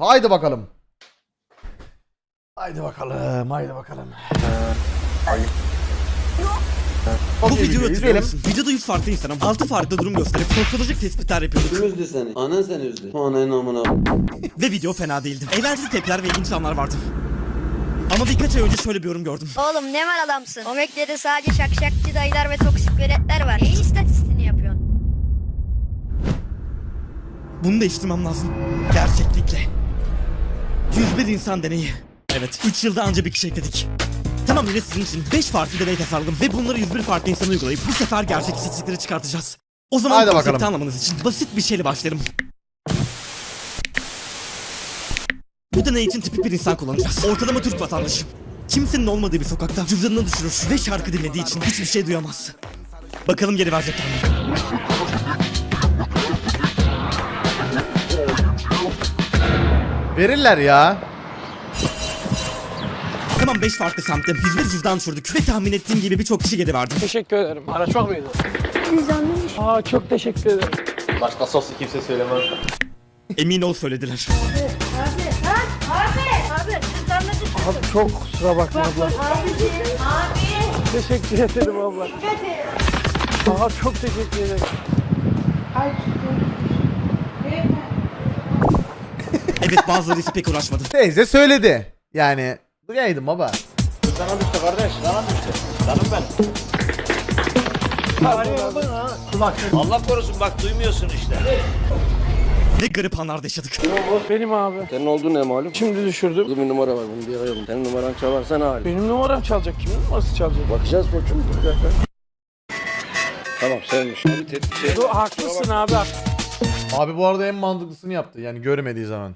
Haydi bakalım. Haydi bakalım. Haydi bakalım. Bu Çok iyi videoyu izleyelim. musun? Videoda 100 farklı insanım. 6 farklı durum gösterip sosyolojik tespitler yapıyorduk. Kim üzdü seni? Anan seni üzdü. Ananın amına. Ve video fena değildi. Eğlenceli tepkiler ve ilginç anlar vardı. Ama birkaç ay önce şöyle bir yorum gördüm. Oğlum ne var adamsın? O Mekke'de sadece şakşakçı dayılar ve toksik veletler var. Neyin istatistiğini yapıyorsun? Bunu değiştirmem lazım. Gerçeklikle. 101 insan deneyi. Evet, 3 yılda anca bir kişi ekledik. Tamam yine sizin için 5 farklı deney tasarladım ve bunları 101 farklı insana uygulayıp bu sefer gerçek istatistikleri çıkartacağız. O zaman konsepti bakalım. anlamanız için basit bir şeyle başlayalım. Bu deney için tipik bir insan kullanacağız. Ortalama Türk vatandaşı. Kimsenin olmadığı bir sokakta cüzdanını düşürür ve şarkı dinlediği için hiçbir şey duyamaz. Bakalım geri verecekler mi? Verirler ya. Tamam 5 farklı semtte 101 cüzdan düşürdük ve tahmin ettiğim gibi birçok kişi geri verdi. Teşekkür ederim. Araç var mıydı? Aa çok teşekkür ederim. Başka sos kimse söylemez. Emin ol söylediler. Abi çok kusura bakma abla. Teşekkür ederim abla. Aa çok teşekkür ederim. Evet bazıları ise pek uğraşmadı. Teyze söyledi. Yani duyaydım baba. Sana düştü kardeş, sana düştü. Canım ben. Allah korusun bak duymuyorsun işte. Ne garip anlarda yaşadık. Benim abi. Senin olduğun ne malum? Şimdi düşürdüm. Burada bir numara var bunu bir arayalım. Senin numaran çalarsa ne hali? Benim numaram çalacak. Kimin numarası çalacak? Bakacağız koçum. Bir dakika. Tamam sevmiş. Abi tepki şey. Dur, haklısın abi. Abi bu arada en mantıklısını yaptı. Yani görmediği zaman.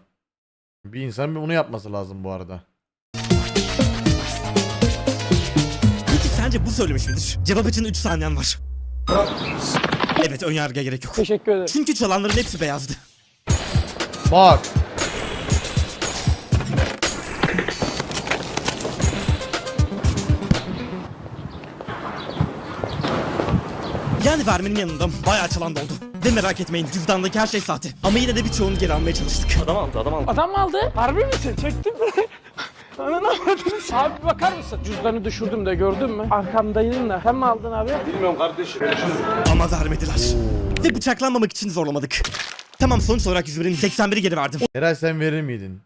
Bir insan bunu yapması lazım bu arada. Peki sence bu söylemiş midir? Cevap için 3 saniyen var. Evet önyargıya gerek yok. Teşekkür ederim. Çünkü çalanların hepsi beyazdı. Bak. Yani vermenin yanında bayağı çalan da oldu. Ve merak etmeyin cüzdandaki her şey sahte. Ama yine de birçoğunu geri almaya çalıştık. Adam aldı, adam aldı. Adam mı aldı? Harbi misin? Çektin mi? Ananı avradını Abi bakar mısın? Cüzdanı düşürdüm de gördün mü? Arkamdaydın da. Sen mi aldın abi? Bilmiyorum kardeşim. Ama vermediler. Ve bıçaklanmamak için zorlamadık. Tamam sonuç olarak 101'in 81'i geri verdim. Eray sen verir miydin?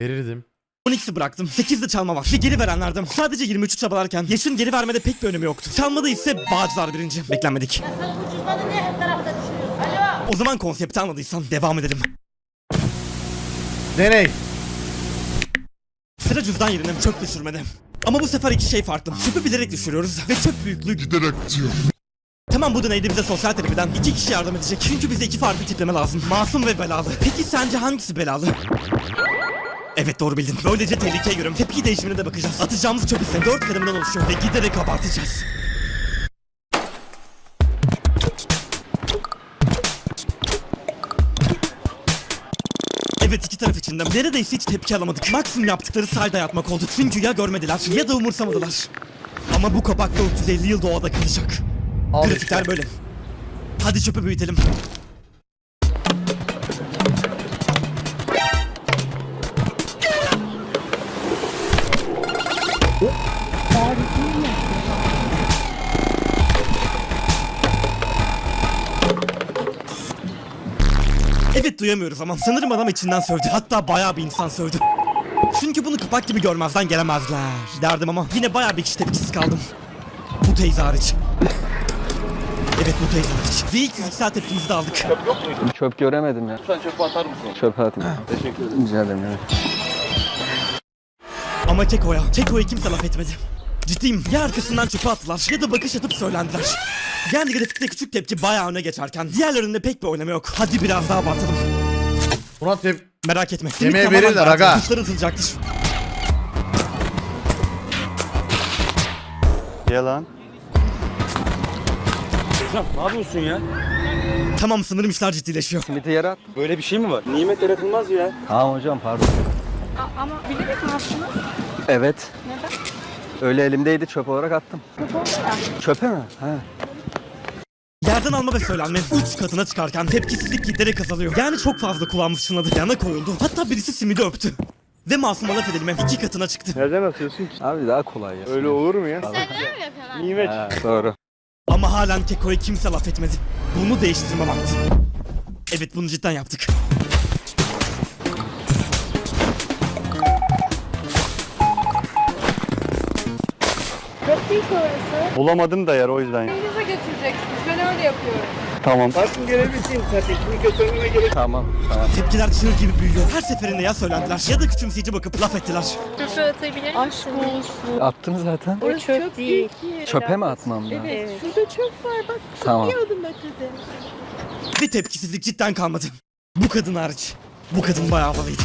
Verirdim. 12'si bıraktım. 8 de çalma var. Ve geri verenlerden sadece 23'ü çabalarken yaşın geri vermede pek bir önemi yoktu. Çalmada ise Bağcılar birinci. Beklenmedik. O zaman konsepti anladıysan devam edelim. Deney. Sıra cüzdan yerine çöp düşürmede. Ama bu sefer iki şey farklı. Çöpü bilerek düşürüyoruz ve çöp büyüklüğü giderek artıyor. Tamam bu deneyde bize sosyal terapiden iki kişi yardım edecek. Çünkü bize iki farklı tipleme lazım. Masum ve belalı. Peki sence hangisi belalı? Evet doğru bildin. Böylece tehlikeye göre tepki değişimine de bakacağız. Atacağımız çöp ise dört kademeden oluşuyor ve giderek abartacağız. Evet iki taraf içinde neredeyse hiç tepki alamadık. Maksimum yaptıkları sahilde yatmak oldu. Çünkü ya görmediler ya da umursamadılar. Ama bu kapakta 350 yıl doğada kalacak. Al Grafikler işte. böyle. Hadi çöpü büyütelim. Duyamıyoruz ama sanırım adam içinden sövdü. Hatta bayağı bir insan sövdü. Çünkü bunu kapak gibi görmezden gelemezler derdim ama yine bayağı bir kişi tepkisiz kaldım. Bu teyze hariç. Evet bu teyze hariç. Ve ilk fiziksel tepkimizi de aldık. Çöp göremedim ya. Lütfen çöpü atar mısın? Çöpe atayım. Teşekkür ederim. Rica ederim ya. Ama Keko'ya, Keko'ya kimse laf etmedi. Ciddiyim. Ya arkasından çöpe attılar ya da bakış atıp söylendiler. Yani grafikte küçük tepki bayağı öne geçerken diğerlerinde pek bir oynama yok. Hadi biraz daha abartalım. Buna tep... Merak etme. Yemeğe tamamen verirler aga. Kuşlar atılacaktır. Ya lan. Ne yapıyorsun ya? Tamam sanırım işler ciddileşiyor. Simiti yere at. Böyle bir şey mi var? Nimet yaratılmaz ya. Tamam hocam pardon. Ama bilerek mi yaptınız? Evet. Neden? Öyle elimdeydi çöp olarak attım. Oldu ya. Çöpe mi? He. Yerden Yerden alma ve söylenme uç katına çıkarken tepkisizlik giderek azalıyor. Yani çok fazla kullanmış şınadı. Yana koyuldu. Hatta birisi simidi öptü. Ve masuma laf edilme iki katına çıktı. Nereden atıyorsun ki? Abi daha kolay ya. Öyle olur mu ya? Sen mi yapıyorsun? Nimet. Ha, doğru. Ama halen Keko'ya kimse laf etmedi. Bunu değiştirme vakti. Evet bunu cidden yaptık. Değil ki orası. Bulamadım da yer o yüzden. Denize götüreceksiniz. Ben öyle yapıyorum. Tamam. Varsın gelebilirsin. Kardeşini götürmeme gerek Tamam. Tamam. Tepkiler çığır gibi büyüyor. Her seferinde ya söylendiler ya da küçümseyici bakıp laf ettiler. Çöpe atabilir Aşk olsun. Attın zaten. Orası çöp, değil. ki. Çöpe mi atmam lazım? Evet. Şurada çöp var bak. Tamam. Bir adım ötede. Ve tepkisizlik cidden kalmadı. Bu kadın hariç. Bu kadın bayağı havalıydı.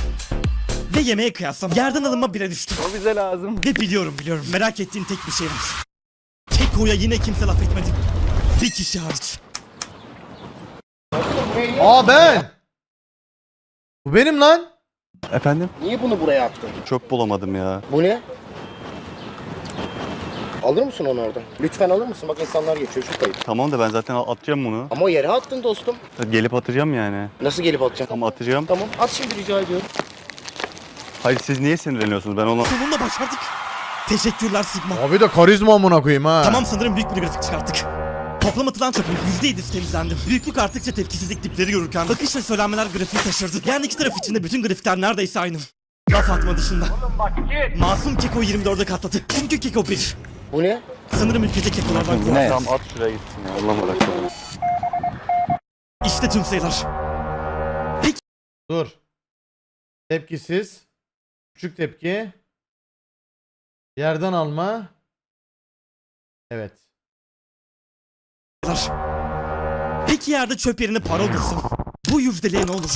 Ve yemeğe kıyaslam yerden alınma bire düştü. O bize lazım. Ve biliyorum biliyorum merak ettiğin tek bir şey var. Keko'ya yine kimse laf etmedi. Bir kişi hariç. Aa ben. Bu benim lan. Efendim? Niye bunu buraya attın? Çok bulamadım ya. Bu ne? Alır mısın onu oradan? Lütfen alır mısın? Bak insanlar geçiyor şu kayıp. Tamam da ben zaten atacağım bunu. Ama o yere attın dostum. Gelip atacağım yani. Nasıl gelip atacaksın? Tamam atacağım. Tamam at şimdi rica ediyorum. Hayır siz niye sinirleniyorsunuz? Ben onu... Sonunda başardık. Teşekkürler Sigma. Abi de karizma amına koyayım ha. Tamam sanırım büyük bir grafik çıkarttık. Toplam atılan çöpün %7'si temizlendi. Büyüklük arttıkça tepkisizlik dipleri görürken bakış ve söylenmeler grafiği taşırdı. Yani iki taraf içinde bütün grafikler neredeyse aynı. Laf atma dışında. Masum Keko 24'e katladı. Çünkü Keko 1. Bu ne? Sanırım ülkede Keko'lardan korktu. Tamam at şuraya gitsin ya. Allah bırak. İşte tüm sayılar. Dur. Tepkisiz. Küçük tepki. Yerden alma. Evet. Peki yerde çöp yerine olursa bu yüzdeliğe ne olur?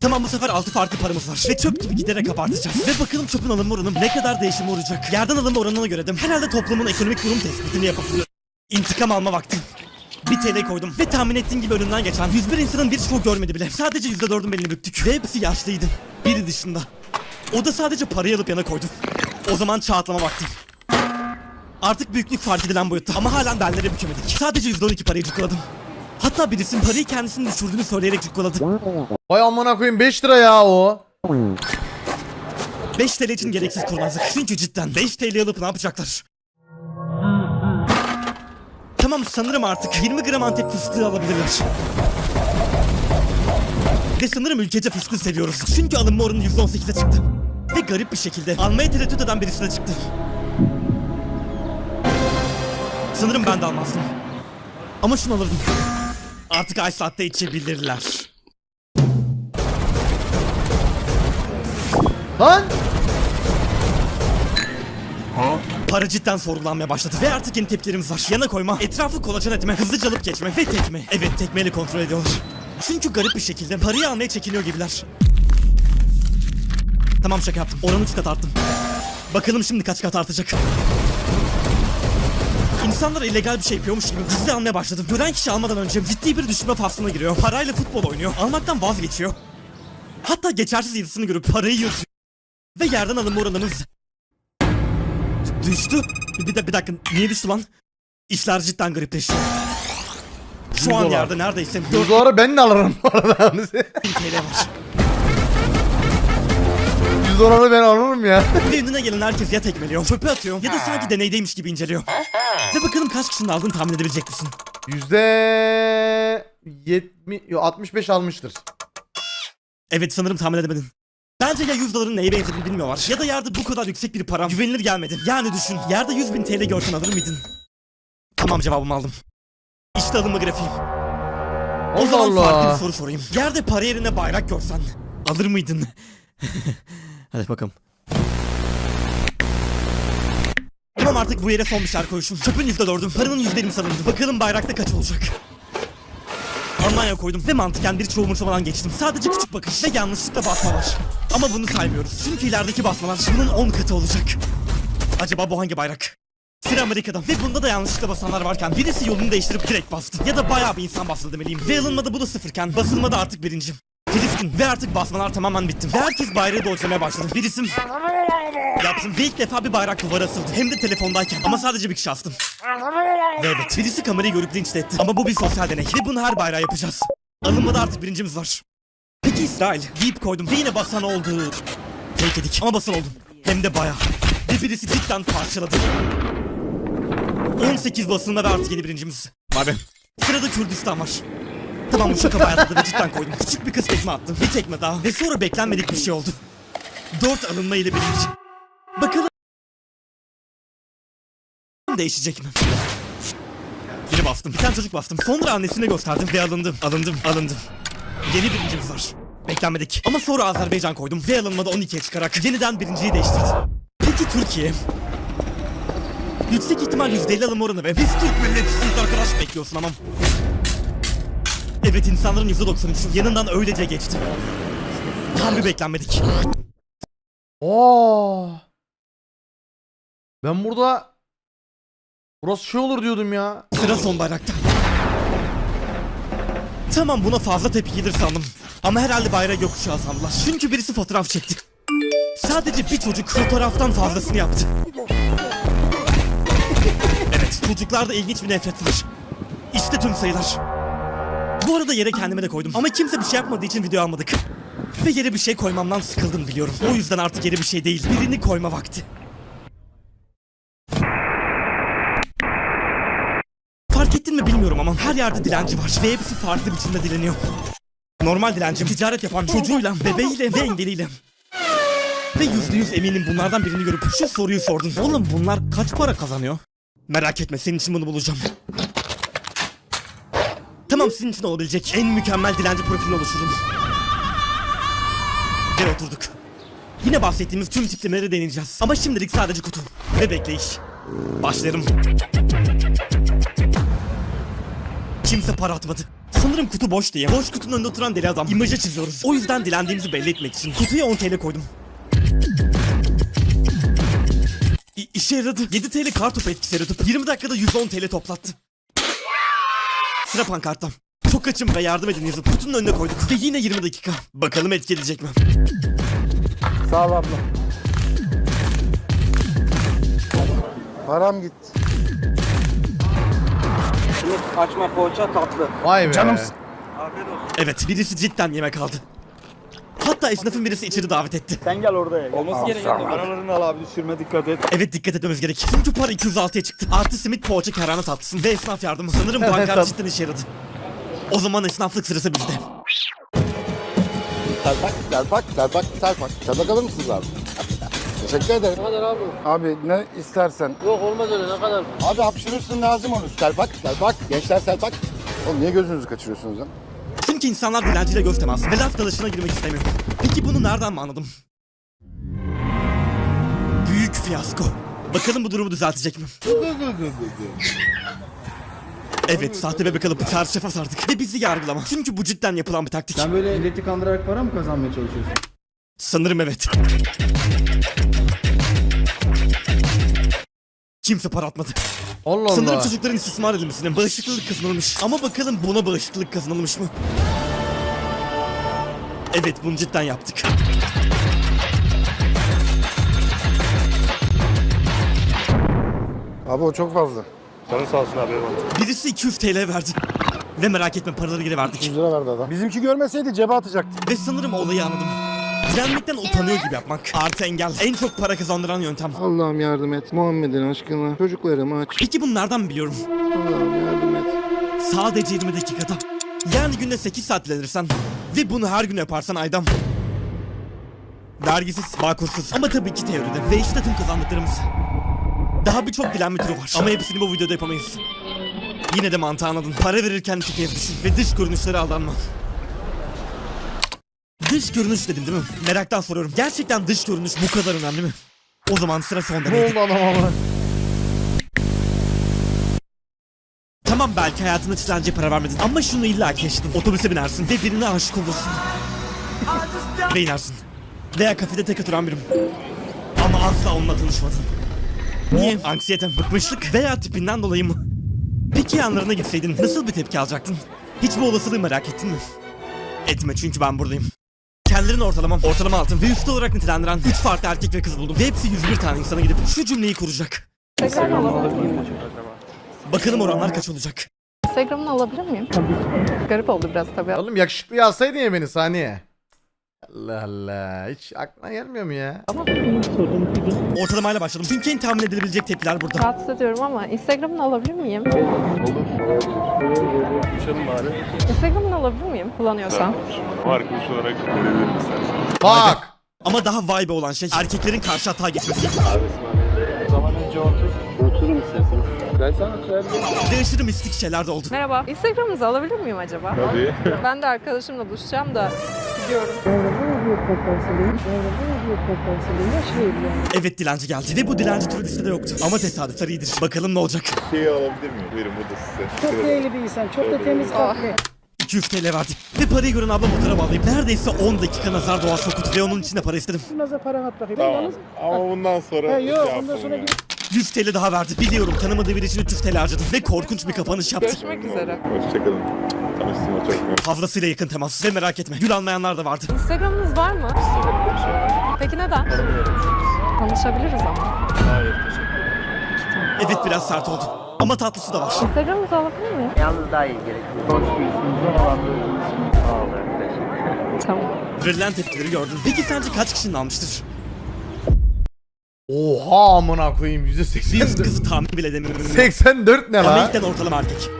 Tamam bu sefer altı farklı paramız var ve çöp gibi giderek abartacağız. Ve bakalım çöpün alınma oranı ne kadar değişim uğrayacak. Yerden alınma oranına göre de herhalde toplumun ekonomik durum tespitini yapabiliyor. İntikam alma vakti. Bir TL koydum ve tahmin ettiğim gibi önünden geçen 101 insanın bir çoğu görmedi bile. Sadece %4'ün belini büktük ve hepsi yaşlıydı. Biri dışında. O da sadece parayı alıp yana koydu. O zaman çağatlama vakti. Artık büyüklük fark edilen boyutta ama halen bellere bükemedik. Sadece %12 parayı cukladım. Hatta birisinin parayı kendisinin düşürdüğünü söyleyerek cukladı. Vay amına koyayım 5 lira ya o. 5 TL için gereksiz kurnazlık. Çünkü cidden 5 TL alıp ne yapacaklar? Tamam sanırım artık 20 gram antep fıstığı alabilirler. Ve sanırım ülkece fıstığı seviyoruz. Çünkü alınma oranı %18'e çıktı. Ve garip bir şekilde almaya tereddüt eden birisi de çıktı. Sanırım ben de almazdım. Ama şunu alırdım. Artık ay saatte içebilirler. Lan. Para cidden sorgulanmaya başladı ve artık yeni tepkilerimiz var. Yana koyma, etrafı kolaçan etme, hızlıca alıp geçme ve tekme. Evet tekmeyle kontrol ediyorlar. Çünkü garip bir şekilde parayı almaya çekiniyor gibiler. Tamam şaka yaptım. Oranı 3 kat arttım. Bakalım şimdi kaç kat artacak. İnsanlar illegal bir şey yapıyormuş gibi gizli almaya başladı. Gören kişi almadan önce ciddi bir düşünme faslına giriyor. Parayla futbol oynuyor. Almaktan vazgeçiyor. Hatta geçersiz yazısını görüp parayı yırtıyor. Ve yerden alınma oranımız Düştü. Bir, de, bir dakika niye düştü lan? İşler cidden garipleşti. Şu an yerde neredeyse 100 4000 doları ben de alırım bu arada. 100 TL var. doları ben alırım ya. Önüne gelen herkes ya tekmeliyor, çöpe atıyor ya da sanki deneydeymiş gibi inceliyor. Ve bakalım kaç kişinin aldığını tahmin edebilecek misin? Yüzde 70, yo, 65 almıştır. Evet sanırım tahmin edemedin. Bence ya 100 doların neye benzediğini bilmiyorlar ya da yerde bu kadar yüksek bir para güvenilir gelmedi. Yani düşün yerde 100 bin TL görsen alır mıydın? Tamam cevabımı aldım. İşte alınma grafiğim. O Allah zaman farklı Allah. bir soru sorayım. Yerde para yerine bayrak görsen alır mıydın? Hadi bakalım. Tamam artık bu yere son bir şarkı koymuşum. Çöpün %4'ü, paranın %20 salındı. Bakalım bayrakta kaç olacak? Almanya koydum ve mantıken bir çoğu umursamadan geçtim. Sadece küçük bakış ve yanlışlıkla basma. Ama bunu saymıyoruz. Çünkü ilerideki basmalar bunun 10 katı olacak. Acaba bu hangi bayrak? Sıra Amerika'da ve bunda da yanlışlıkla basanlar varken birisi yolunu değiştirip direkt bastı. Ya da bayağı bir insan bastı demeliyim. Ve alınmada bu da sıfırken basılmada artık birincim. Filistin ve artık basmalar tamamen bitti. Ve herkes bayrağı doğrultmaya başladı. Bir isim Yaptım ve ilk defa bir bayrak duvara asıldı. Hem de telefondayken. Ama sadece bir kişi astım. Ve evet birisi kamerayı görüp linç etti. Ama bu bir sosyal deney. Ve bunu her bayrağı yapacağız. Alınmada artık birincimiz var. Peki İsrail. Deyip koydum. Ve yine basan oldu. Fake edik ama basan oldum. Hem de bayağı. Ve birisi cidden parçaladı. 18 basında ve artık yeni birincimiz. Var be. Sırada Kürdistan var. Tamam bu şaka bayatladı ve cidden koydum. Küçük bir kız tekme attım. Bir tekme daha. Ve sonra beklenmedik bir şey oldu. Dört alınma ile birinci. Bakalım değişecek mi? Yine bastım. Bir tane çocuk bastım. Sonra annesine gösterdim ve alındım. Alındım. Alındım. Yeni birincimiz var. Beklenmedik. Ama sonra Azerbaycan koydum ve alınmada 12'ye çıkarak yeniden birinciyi değiştirdi. Peki Türkiye? Yüksek ihtimal %50 alım oranı ve biz Türk milletçisiyiz arkadaş bekliyorsun amam. Evet insanların %93'ü yanından öylece geçti. Tam bir beklenmedik. Oo. Ben burada Burası şey olur diyordum ya. Sıra son bayrakta. Tamam buna fazla tepki gelir sandım. Ama herhalde bayrağı gökkuşağı sandılar. Çünkü birisi fotoğraf çekti. Sadece bir çocuk fotoğraftan fazlasını yaptı. Evet, çocuklarda ilginç bir nefret var. İşte tüm sayılar. Bu arada yere kendime de koydum. Ama kimse bir şey yapmadığı için video almadık. Ve yere bir şey koymamdan sıkıldım biliyorum. O yüzden artık yere bir şey değil, birini koyma vakti. Fark ettin mi bilmiyorum ama her yerde dilenci var ve hepsi farklı biçimde dileniyor. Normal dilenci ticaret yapan çocuğuyla, bebeğiyle ve engeliyle. Ve yüzde yüz eminim bunlardan birini görüp şu soruyu sordun. Oğlum bunlar kaç para kazanıyor? Merak etme senin için bunu bulacağım. Tamam sizin için olabilecek en mükemmel dilenci profilini oluşturdum. Ve oturduk. Yine bahsettiğimiz tüm tiplemeleri deneyeceğiz. Ama şimdilik sadece kutu ve bekleyiş. Başlarım. Kimse para atmadı. Sanırım kutu boş diye. Boş kutunun önünde oturan deli adam. İmajı çiziyoruz. O yüzden dilendiğimizi belli etmek için kutuya 10 TL koydum. İ- işe yaradı. 7 TL kartopu etkisi yaratıp 20 dakikada 110 TL toplattı. Sıra pankarttan. Çok açım ve yardım edin yazıp kutunun önüne koyduk. Ve yine 20 dakika. Bakalım etki edecek mi? Sağ ol abla. Param gitti. Açma poğaça tatlı. Vay be. Canımsın. Evet birisi cidden yemek aldı. Hatta esnafın birisi içeri davet etti. Sen gel orada. Olması gereken Aralarını al abi düşürme dikkat et. Evet dikkat etmemiz gerek. Çünkü para 206'ya çıktı. Artı simit poğaça kerane tatlısı ve esnaf yardımı. Sanırım pankart cidden işe yaradı. O zaman esnaflık sırası bizde. Selpak, selpak, selpak, selpak. Selpak alır mısınız abi? Teşekkür ederim. Ne kadar abi? Abi ne istersen. Yok olmaz öyle ne kadar? Abi hapşırırsın lazım onu. Selpak, selpak. Gençler selpak. Oğlum niye gözünüzü kaçırıyorsunuz lan? Çünkü insanlar dilenciyle göz teması ve laf dalaşına girmek istemiyor. Peki bunu nereden mi anladım? Büyük fiyasko. Bakalım bu durumu düzeltecek mi? Evet, sahte bebek alıp çarşafa sardık ve bizi yargılama. Çünkü bu cidden yapılan bir taktik. Sen böyle milleti kandırarak para mı kazanmaya çalışıyorsun? Sanırım evet. Kimse para atmadı. Allah Sanırım Allah. çocukların istismar edilmesine bağışıklık kazanılmış. Ama bakalım buna bağışıklık kazanılmış mı? Evet bunu cidden yaptık. Abi o çok fazla. Canın sağ olsun abi. Birisi 200 TL verdi. Ve merak etme paraları geri verdik. 100 lira verdi adam. Bizimki görmeseydi cebe atacaktı. Ve sanırım olayı anladım. Direnmekten utanıyor gibi yapmak. Artı engel. En çok para kazandıran yöntem. Allah'ım yardım et. Muhammed'in aşkına. Çocuklarımı aç. Peki bunu nereden biliyorum? Allah'ım yardım et. Sadece 20 dakikada. Yani günde 8 saat dilenirsen ve bunu her gün yaparsan aydan. Vergisiz, bakursuz ama tabii ki teoride. Ve işte tüm kazandıklarımız. Daha birçok dilenme türü var ama hepsini bu videoda yapamayız. Yine de mantığı anladın. Para verirken iki kez düşün ve dış görünüşlere aldanma. Dış görünüş dedim değil mi? Meraktan soruyorum. Gerçekten dış görünüş bu kadar önemli mi? O zaman sıra son Ne deneydi. oldu adam ama? Tamam belki hayatında çilenceye para vermedin ama şunu illa yaşadın. Otobüse binersin ve birine aşık olursun. ve inersin. Veya kafede tek oturan birim. Ama asla onunla tanışmadın. Niye? Anksiyete, bıkmışlık veya tipinden dolayı mı? Peki yanlarına gitseydin nasıl bir tepki alacaktın? Hiç bu olasılığı merak ettin mi? Etme çünkü ben buradayım. Kendilerini ortalama, ortalama altın ve üstü olarak nitelendiren 3 farklı erkek ve kız buldum. Ve hepsi 101 tane insana gidip şu cümleyi kuracak. Bakalım oranlar kaç olacak? Instagram'ını alabilir miyim? Garip oldu biraz tabii. Oğlum yakışıklı yazsaydın ya beni saniye. Allah Allah. Hiç aklına gelmiyor mu ya? Ortalamayla başladım. Çünkü en tahmin edilebilecek tepkiler burada. Rahatsız ediyorum ama Instagram'ını alabilir miyim? Instagram'ını alabilir miyim? Kullanıyorsan. Bak. Ama daha vibe olan şey erkeklerin karşı hata geçmesi. Oturun istersen. Ben sana söylerim. Ve aşırı mistik şeyler de oldu. Merhaba. Instagram'ınızı alabilir miyim acaba? Tabii. Ben de arkadaşımla buluşacağım da gidiyorum. Evet dilenci geldi ve bu dilenci türü listede yoktu. Ama tesadüfler iyidir. Bakalım ne olacak. Şeyi alabilir miyim? Buyurun bu da size. Çok değerli bir insan. Çok da temiz kalpli. 200 TL verdi. Ve parayı gören abla motora bağlayıp neredeyse 10 dakika nazar doğa sokut ve onun içinde para istedim. Nasıl para at bakayım. Tamam. Ama bundan sonra He, yok, şey bundan sonra yapalım 100 TL daha verdi. Biliyorum tanımadığı biri için 300 TL harcadı ve korkunç bir kapanış yaptı. Görüşmek üzere. Hoşçakalın. Tanıştığıma çok memnun Fazlasıyla yakın temas ve merak etme gül almayanlar da vardı. Instagram'ınız var mı? Peki neden? Tanışabiliriz ama. Evet biraz sert oldu. Ama tatlısı da var. Instagram'ınızı alabilir miyim? Yalnız daha iyi gerek. Tamam. Verilen tepkileri gördün. Peki sence kaç kişinin almıştır? Oha amına koyayım Bir %84. kızı tahmin bile edemiyorum. 84 ne Ama la? ilkten ortalama erkek.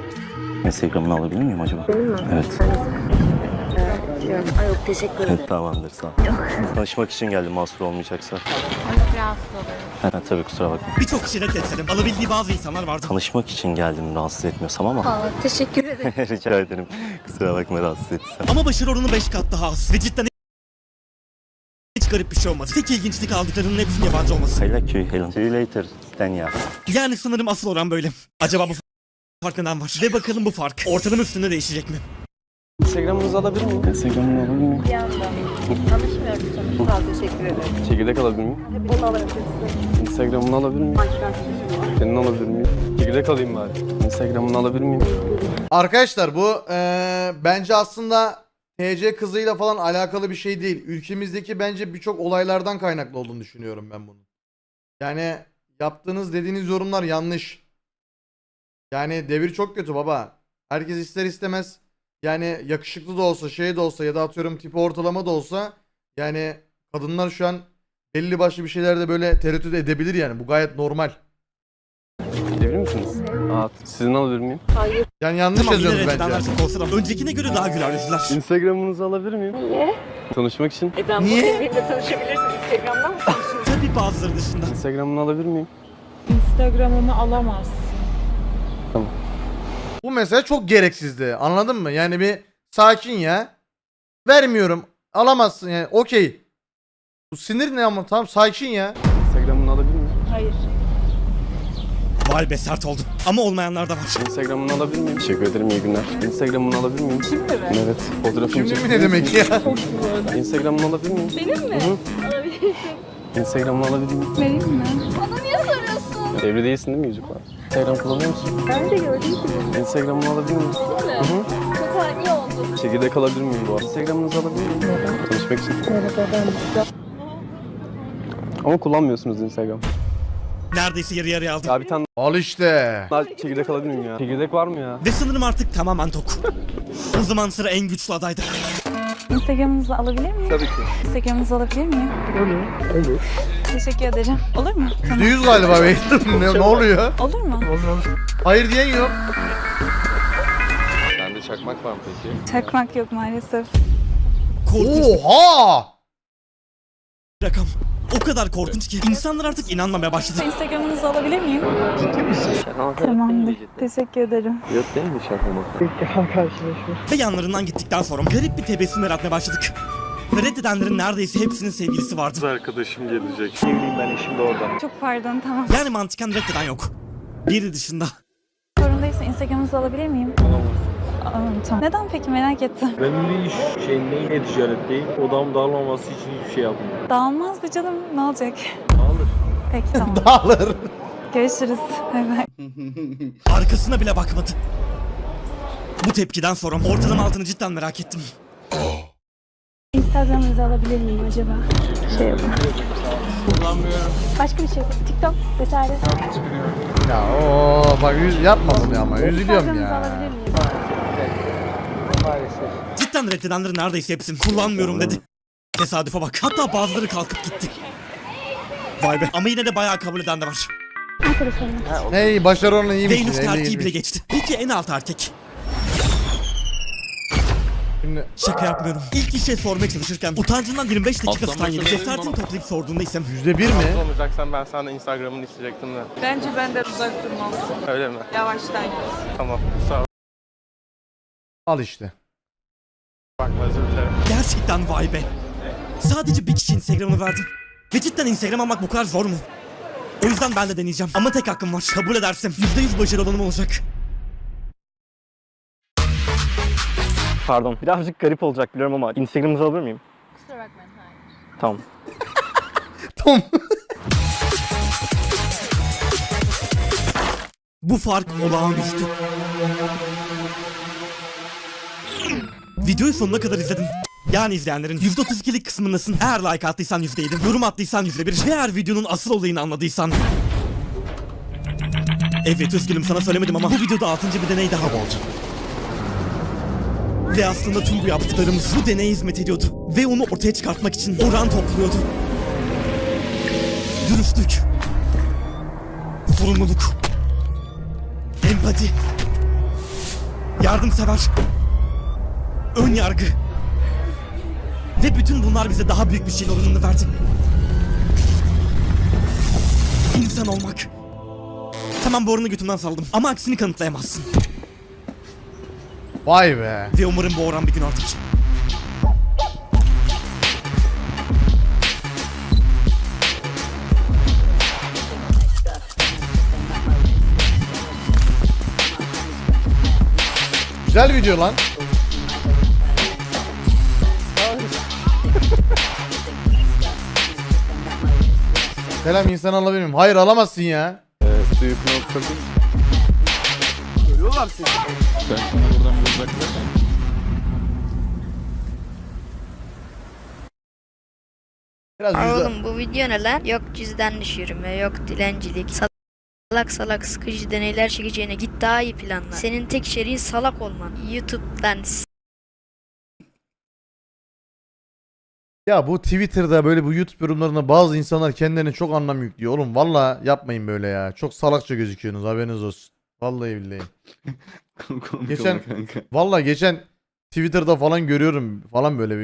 Instagram'ını alabilir miyim acaba? Evet. Ay yok teşekkür ederim. Tamamdır sağ ol. Tanışmak için geldim mahsur olmayacaksa. Rahatsız olurum. Ha, tabii kusura bakma. Birçok kişiyle etsem alabildiği bazı insanlar vardı. Tanışmak için geldim rahatsız etmiyorsam ama. Aa, teşekkür ederim. Rica ederim. Kusura bakma rahatsız ettiysem. Ama başarı oranı 5 kat daha az. Ve cidden garip bir şey olmadı. Tek ilginçlik aldıklarının hepsinin yabancı olması. I like you Helen. See you later. Stenya. Yani sanırım asıl oran böyle. Acaba bu fark neden var? Ve bakalım bu fark ortalama üstünde değişecek mi? Instagram'ınızı alabilir miyim? Instagram'ını alabilir miyim? Bir anda. Tanışmıyoruz sonuçta. Teşekkür ederim. Çekirdek alabilir miyim? Bunu alabilirsin. Instagram'ını alabilir miyim? Senin alabilir miyim? Çekirdek alayım bari. Instagram'ını alabilir miyim? Arkadaşlar bu eee, bence aslında TC kızıyla falan alakalı bir şey değil. Ülkemizdeki bence birçok olaylardan kaynaklı olduğunu düşünüyorum ben bunun. Yani yaptığınız dediğiniz yorumlar yanlış. Yani devir çok kötü baba. Herkes ister istemez yani yakışıklı da olsa şey de olsa ya da atıyorum tipi ortalama da olsa yani kadınlar şu an belli başlı bir şeylerde böyle tereddüt edebilir yani. Bu gayet normal. Gidebilir misiniz? Aa, sizin alabilir miyim? Yani yanlış Tamam yazıyorsunuz bence. çok olsa da öncekine göre daha güler yüzler. Instagram'ınızı alabilir miyim? Niye? Tanışmak için. Niye? Benimle tanışabilirsin. Instagram'dan mı Tabii bazıları dışında. Instagram'ını alabilir miyim? Instagram'ımı alamaz. Bu mesela çok gereksizdi. Anladın mı? Yani bir sakin ya. Vermiyorum. Alamazsın yani. Okey. Bu sinir ne ama tamam sakin ya. Vay be sert oldu. Ama olmayanlar da var. Instagram'ını alabilir miyim? Teşekkür ederim iyi günler. Instagram'ını alabilir miyim? Kimle mi? Evet. Fotoğrafını Şimdi mi çekebilir ne demek ya? Instagram'ını alabilir miyim? Benim mi? Alabilirsin. Instagram'ını alabilir miyim? Benim mi? Evli değilsin değil mi yüzük var? Instagram kullanıyor musun? Ben de gördüm ki. Instagram'ını alabilir miyim? Değil mi? Hı hı. Çok iyi oldu. Çekirdek alabilir miyim bu arada? Instagram'ınızı alabilir miyim? Tanışmak için. Ama kullanmıyorsunuz Instagram. Neredeyse yarı yarıya aldım. Ya bir tane Al işte. daha çekirdek alabilir miyim ya? Çekirdek var mı ya? Ve sanırım artık tamamen tok. o zaman sıra en güçlü adayda. Instagram'ınızı alabilir miyim? Tabii ki. Instagram'ınızı alabilir miyim? Olur. Olur. Teşekkür ederim. Olur mu? Yüzde yüz galiba be. ne, ne oluyor? Olur mu? Hayır diyen yok. Bende çakmak var mı peki? Çakmak yok maalesef. Korkunç Oha! bir rakam. O kadar korkunç ki insanlar artık inanmamaya başladı. Instagram'ınızı alabilir miyim? Ciddi misin? Tamamdır. Teşekkür ederim. Yok değil mi şaka mı? Ve yanlarından gittikten sonra garip bir tebessüm yaratmaya başladık. Ve reddedenlerin neredeyse hepsinin sevgilisi vardı. arkadaşım gelecek. Evliyim ben eşim de orada. Çok pardon tamam. Yani mantıken reddeden yok. Biri dışında. Sorun değilse Instagram'ınızı alabilir miyim? Tamam. Neden peki merak ettim. Benim bir iş şeyindeyim, e-ticaretteyim. Odam dağılmaması için hiçbir şey yapmıyorum. Dağılmazdı canım. Ne olacak? Dağılır. Peki tamam. Dağılır. Görüşürüz. Bay bay. Arkasına bile bakmadı. Bu tepkiden sonra ortalama altını cidden merak ettim. Instagram'ınızı alabilir miyim acaba? Şey yapın. Kullanmıyorum. Başka bir şey. TikTok vesaire. Ya o bak yüz yapma bunu ama üzülüyorum Instagram'ınızı alabilir ya. miyim? Maalesef. Cidden reddedenlerin neredeyse hepsini kullanmıyorum dedi. Tesadüfe bak. Hatta bazıları kalkıp gitti. Vay be. Ama yine de bayağı kabul eden de var. Hey başarı Ve iyiymiş. en üst elli yirmi. bile geçti. Peki en alt erkek? Şimdi Şaka yapmıyorum. İlk kişiye sormaya çalışırken utancından 25 dakika tutan yedi. Cesaretini toplayıp sorduğunda ise yüzde bir mi? Olmayacaksan ben sana Instagram'ını isteyecektim de. Bence benden uzak durmalısın. Öyle mi? Yavaştan git. Tamam. Sağ ol. Al işte. Bakma özür dilerim. Gerçekten vay be. Sadece bir kişi Instagram'ını verdim. Ve cidden Instagram almak bu kadar zor mu? O yüzden ben de deneyeceğim. Ama tek hakkım var. Kabul edersem %100 başarı olanım olacak. Pardon. Birazcık garip olacak biliyorum ama Instagram'ınızı alabilir miyim? Kusura bakmayın. Hayır. Tamam. Tom. Bu fark olağanüstü. Videoyu sonuna kadar izledin. Yani izleyenlerin %32'lik kısmındasın. Eğer like attıysan %7, yorum attıysan %1 ve eğer videonun asıl olayını anladıysan... Evet üzgünüm sana söylemedim ama bu videoda 6. bir deney daha olacak. Ve aslında tüm bu yaptıklarımız bu deneye hizmet ediyordu. Ve onu ortaya çıkartmak için oran topluyordu. Dürüstlük. Sorumluluk. Empati. Yardımsever. Ön yargı. Ve bütün bunlar bize daha büyük bir şeyin oranını verdi. İnsan olmak. Tamam bu oranı götümden saldım ama aksini kanıtlayamazsın. Vay be. Ve umarım bu oran bir gün artar. Güzel video lan. Selam insan alabilir miyim? Hayır alamazsın ya. Ee, büyük nokta Görüyorlar seni. Sen şimdi buradan bir uzaklaş. Biraz yüzde... Oğlum bu video ne lan? Yok cüzdan düşürme, yok dilencilik. Salak salak sıkıcı deneyler çekeceğine git daha iyi planla. Senin tek içeriğin salak olman. YouTube'dan Ya bu Twitter'da böyle bu YouTube yorumlarında bazı insanlar kendilerine çok anlam yüklüyor. Oğlum valla yapmayın böyle ya. Çok salakça gözüküyorsunuz haberiniz olsun. Vallahi billahi. Geçen- Valla geçen Twitter'da falan görüyorum falan böyle bir